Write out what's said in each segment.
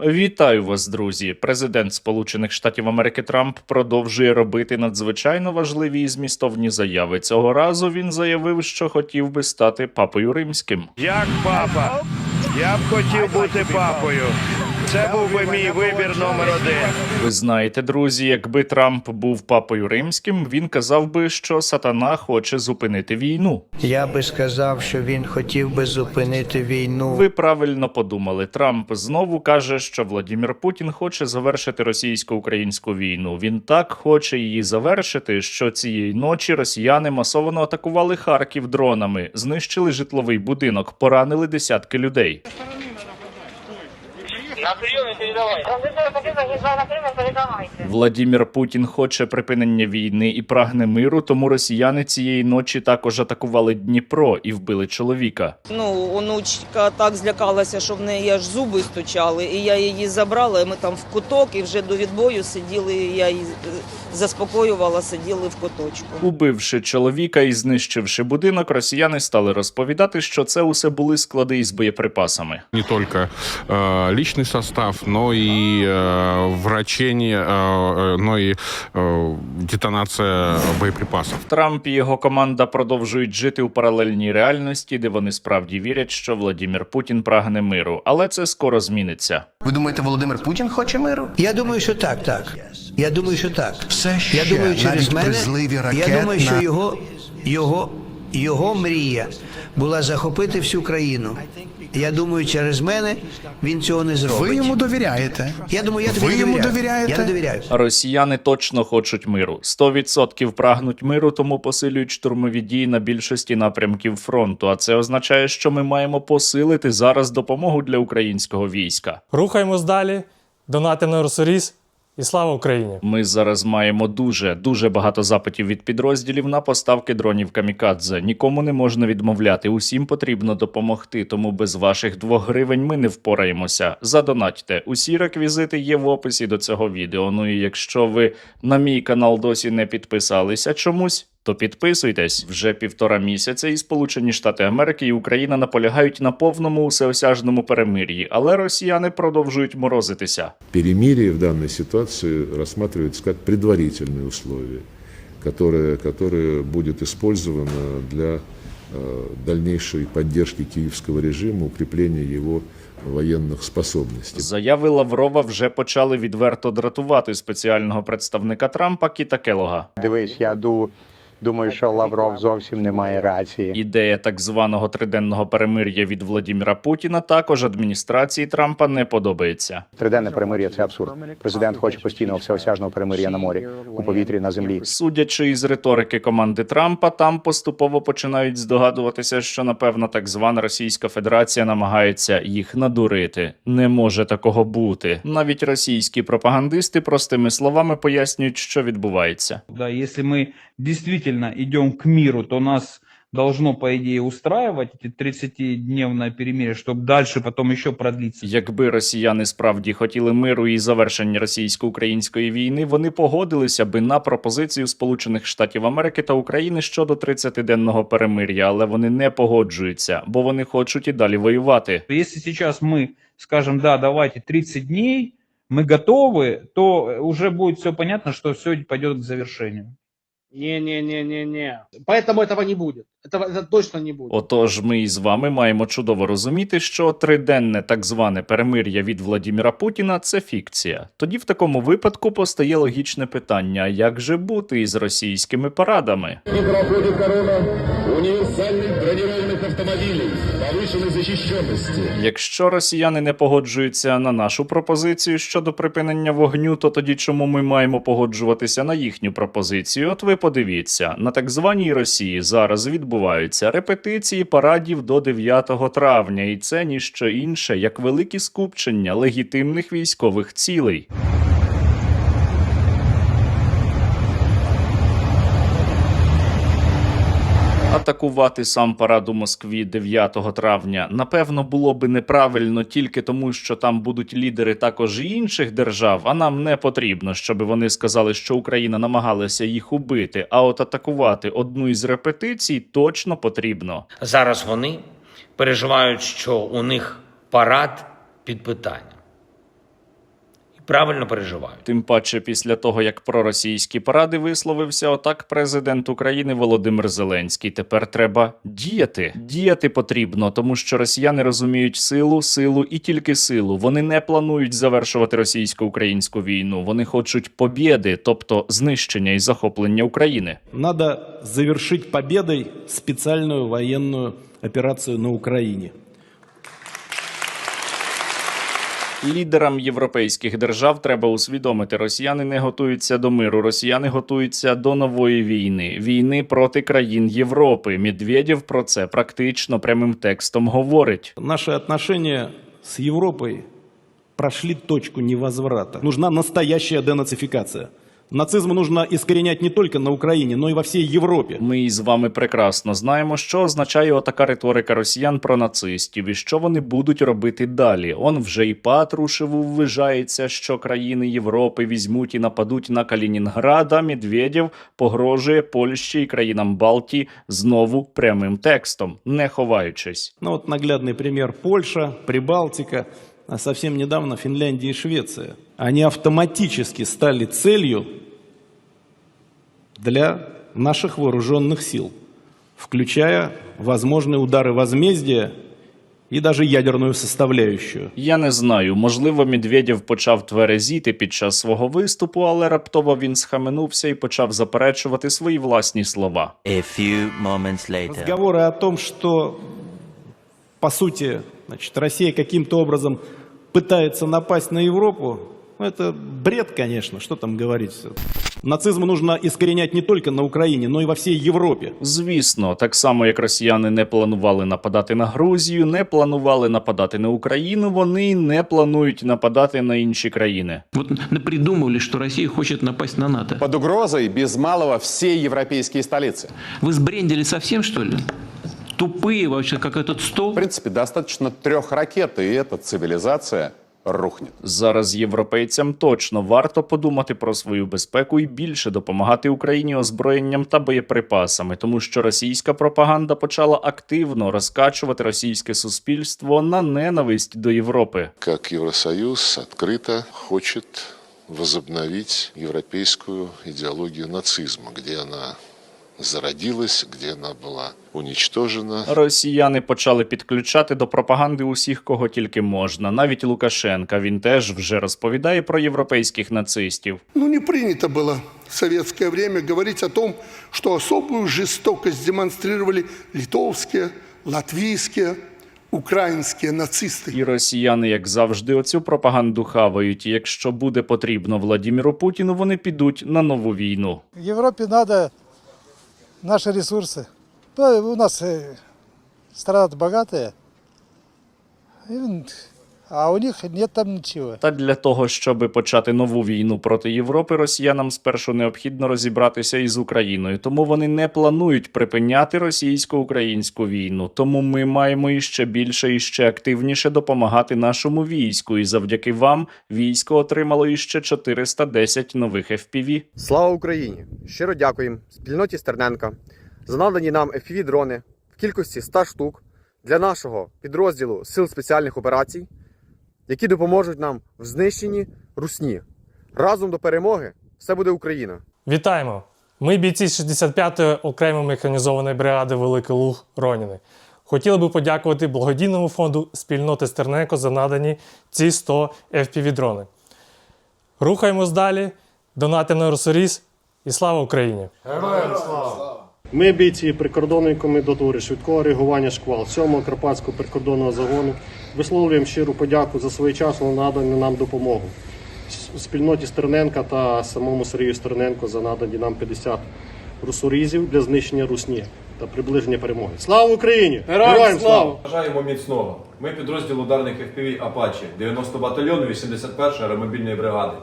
Вітаю вас, друзі. Президент Сполучених Штатів Америки Трамп продовжує робити надзвичайно важливі і змістовні заяви. Цього разу він заявив, що хотів би стати папою римським. Як папа? Я б хотів бути папою. Це був би мій вибір номер один. Ви знаєте, друзі, якби Трамп був папою римським, він казав би, що сатана хоче зупинити війну. Я би сказав, що він хотів би зупинити війну. Ви правильно подумали. Трамп знову каже, що Владімір Путін хоче завершити російсько-українську війну. Він так хоче її завершити, що цієї ночі росіяни масово атакували Харків дронами, знищили житловий будинок, поранили десятки людей. На передавай. Прийом, передавайте. Владімір Путін хоче припинення війни і прагне миру, тому росіяни цієї ночі також атакували Дніпро і вбили чоловіка. Ну, онучка так злякалася, що в неї аж зуби стучали, і я її забрала. і Ми там в куток, і вже до відбою сиділи. і Я її е, заспокоювала, сиділи в куточку. Убивши чоловіка і знищивши будинок, росіяни стали розповідати, що це усе були склади із боєприпасами. не только э, личный состав, но и э, врачение, э, э, но и э, детонация боеприпасов. Трамп і його команда продовжують жити у паралельній реальності, де вони справді вірять, що Владімір Путін прагне миру, але це скоро зміниться. Ви думаєте, Володимир Путін хоче миру? Я думаю, що так, так. Я думаю, що так. Все ще, я думаю, через навіть мене. при зливі ракет я думаю, що на- його, його, його мрія була захопити всю країну. Я думаю, через мене він цього не зробить. Ви йому довіряєте? Я думаю, я тобі Ви йому довіряю. довіряєте? Я не довіряю. Росіяни точно хочуть миру. 100% прагнуть миру, тому посилюють штурмові дії на більшості напрямків фронту. А це означає, що ми маємо посилити зараз допомогу для українського війська. Рухаємось далі, донатимо на Росоріс і слава Україні! Ми зараз маємо дуже дуже багато запитів від підрозділів на поставки дронів камікадзе. Нікому не можна відмовляти. Усім потрібно допомогти. Тому без ваших двох гривень ми не впораємося. Задонатьте. Усі реквізити є в описі до цього відео. Ну і якщо ви на мій канал досі не підписалися чомусь. То підписуйтесь вже півтора місяця, і Сполучені Штати Америки і Україна наполягають на повному усеосяжному перемир'ї, але росіяни продовжують морозитися. Перемирие в данной ситуации рассматривается как предварительное условие, которое, которое будет использовано для э, дальнейшей поддержки киевского режима, укрепления его военных способностей. Заяви Лаврова вже почали відверто дратувати спеціального представника Трампа Кіта Келога. Дивись, я ду, думаю, що Лавров зовсім не має рації. Ідея так званого триденного перемир'я від Владіміра Путіна також адміністрації Трампа не подобається. Триденне перемир'я це абсурд. Президент хоче постійного всеосяжного перемир'я на морі, у повітрі, на землі. Судячи із риторики команди Трампа, там поступово починають здогадуватися, що напевно так звана Російська Федерація намагається їх надурити. Не може такого бути. Навіть російські пропагандисти простими словами пояснюють, що відбувається. Да, если мы действительно идем к миру, то нас должно, по идее, устраивать эти 30-дневное перемирие, чтобы дальше потом еще продлиться. Якби росіяни справді хотіли миру і завершення російсько-української війни, вони погодилися би на пропозицію Сполучених Штатів Америки та України щодо 30-денного перемир'я, але вони не погоджуються, бо вони хочуть і далі воювати. Если сейчас мы скажем, да, давайте 30 дней, мы готовы, то уже будет все понятно, что все пойдет к завершению. Не-не-не-не-не. Поэтому этого не будет. Этого, это точно не будет. Отож, ми із вами маємо чудово розуміти, що триденне так зване перемир'я від Владіміра Путіна це фікція. Тоді в такому випадку постає логічне питання: а як же бути із російськими парадами? Не проходит корона универсальных бронированных автомобилей повышенной защищенности. Якщо росіяни не погоджуються на нашу пропозицію щодо припинення вогню, то тоді чому ми маємо погоджуватися на їхню пропозицію? От ви подивіться, на так званій Росії зараз відбуваються репетиції парадів до 9 травня, і це ніщо інше, як великі скупчення легітимних військових цілей. Атакувати сам парад у Москві 9 травня напевно було би неправильно тільки тому, що там будуть лідери також і інших держав. А нам не потрібно, щоб вони сказали, що Україна намагалася їх убити. А от атакувати одну із репетицій точно потрібно. Зараз вони переживають, що у них парад під питанням. Правильно переживають. Тим паче, після того як про російські паради висловився отак президент України Володимир Зеленський. Тепер треба діяти. Діяти потрібно, тому що росіяни розуміють силу, силу і тільки силу. Вони не планують завершувати російсько-українську війну. Вони хочуть побєди, тобто знищення і захоплення України. Надо завершить победой специальную военную операцию на Украине. Лідерам європейських держав треба усвідомити, росіяни не готуються до миру, росіяни готуються до нової війни, війни проти країн Європи. Медведєв про це практично прямим текстом говорить. Наші відносини з Європою пройшли точку невозврата. Нужна настоящая денацификация. Нацизм нужно искоренять не только на Украине, но и во всей Европе. Ми із вами прекрасно знаємо, що означає отака риторика росіян про нацистів і що вони будуть робити далі. Он вже і Патрушев вважається, що країни Європи візьмуть і нападуть на Калінінград, а Медведєв погрожує Польщі і країнам Балтії знову прямим текстом, не ховаючись. Ну вот наглядный пример Польша, Прибалтика, а совсем недавно Финляндия и Швеция. Они автоматически стали целью для наших вооруженных сил, включая возможные удары возмездия и даже ядерную составляющую. Я не знаю, можливо, Медведєв почав тверезіти під час свого виступу, але раптово він схаменувся і почав заперечувати свої власні слова. Разговоры о том, что, по сути, значит, Россия каким-то образом пытается напасть на Европу, ну, это бред, конечно, что там говорить. Нацизм нужно искоренять не только на Украине, но и во всей Европе. Звісно, так само як росіяни не планували нападати на Грузію, не планували нападати на Україну, вони й не планують нападати на інші країни. Вот напридумывали, что Россия хочет напасть на НАТО. Под угрозой без малого все европейские столицы. Вы сбрендили совсем, что ли? Тупые вообще, как этот стол. В принципе, достаточно трех ракет, и эта цивилизация рухнет. Зараз європейцям точно варто подумати про свою безпеку і більше допомагати Україні озброєнням та боєприпасами, тому що російська пропаганда почала активно розкачувати російське суспільство на ненависть до Європи. Как Евросоюз открыто хочет возобновить европейскую идеологию нацизма, где она зародилась, где она была уничтожена. Росіяни почали підключати до пропаганди усіх, кого тільки можна. Навіть Лукашенка він теж вже розповідає про європейських нацистів. Ну, не принято было в советское время говорить о том, что особую жестокость демонстрировали литовские, латвийские, украинские нацисты. І росіяни, як завжди, оцю пропаганду хавають. І якщо буде потрібно Владіміру Путіну, вони підуть на нову війну. Европе надо наши ресурсы. У нас э, страна богатая, а у них нет там ничего. Та для того, щоб почати нову війну проти Європи, росіянам спершу необхідно розібратися із Україною. Тому вони не планують припиняти російсько-українську війну. Тому ми маємо іще більше і ще активніше допомагати нашому війську. І завдяки вам військо отримало іще 410 нових FPV. Слава Україні! Щиро дякуємо спільноті Стерненка за надані нам FPV-дрони в кількості 100 штук для нашого підрозділу Сил спеціальних операцій, які допоможуть нам в знищенні русні. Разом до перемоги все буде Україна! Вітаємо! Ми бійці 65-ї окремої механізованої бригади Великий Луг Роніни. Хотіли би подякувати благодійному фонду спільноти Стерненко за надані ці 100 FPV-дрони. Рухаємось далі, донатимо на Росоріс і слава Україні! Героям слава! Ми, бійці прикордонної комендатури швидкого реагування шквал 7-го Карпатського прикордонного загону, висловлюємо щиру подяку за своєчасну надану нам допомогу. Спільноті Стерненка та самому Сергію Стерненко за надані нам 50 русорізів для знищення русні та приближення перемоги. Слава Україні! Героям слава! Бажаємо міцного. Ми підрозділ ударних FPV Апачі 90 батальйону 81-ї аеромобільної бригади.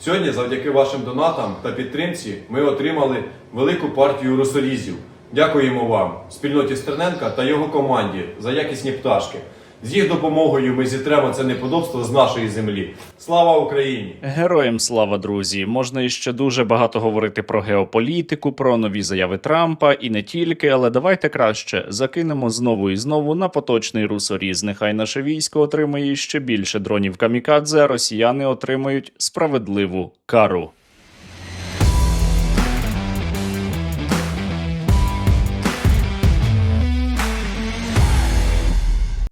Сьогодні, завдяки вашим донатам та підтримці, ми отримали велику партію русорізів. Дякуємо вам, спільноті Стерненка та його команді за якісні пташки. З їх допомогою ми зітремо це неподобство з нашої землі. Слава Україні! Героям слава, друзі! Можна іще дуже багато говорити про геополітику, про нові заяви Трампа і не тільки, але давайте краще закинемо знову і знову на поточний русоріз. Нехай наше військо отримає ще більше дронів камікадзе, а росіяни отримають справедливу кару.